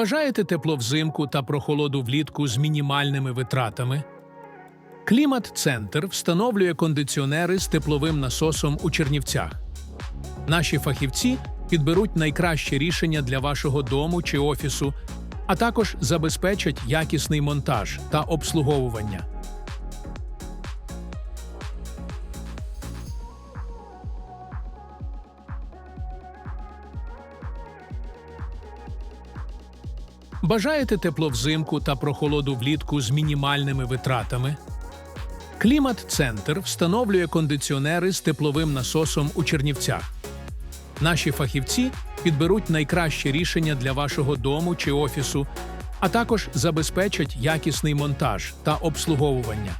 Бажаєте тепло взимку та прохолоду влітку з мінімальними витратами? Клімат-центр встановлює кондиціонери з тепловим насосом у Чернівцях. Наші фахівці підберуть найкраще рішення для вашого дому чи офісу, а також забезпечать якісний монтаж та обслуговування. Бажаєте тепло взимку та прохолоду влітку з мінімальними витратами? Клімат-центр встановлює кондиціонери з тепловим насосом у Чернівцях. Наші фахівці підберуть найкраще рішення для вашого дому чи офісу, а також забезпечать якісний монтаж та обслуговування.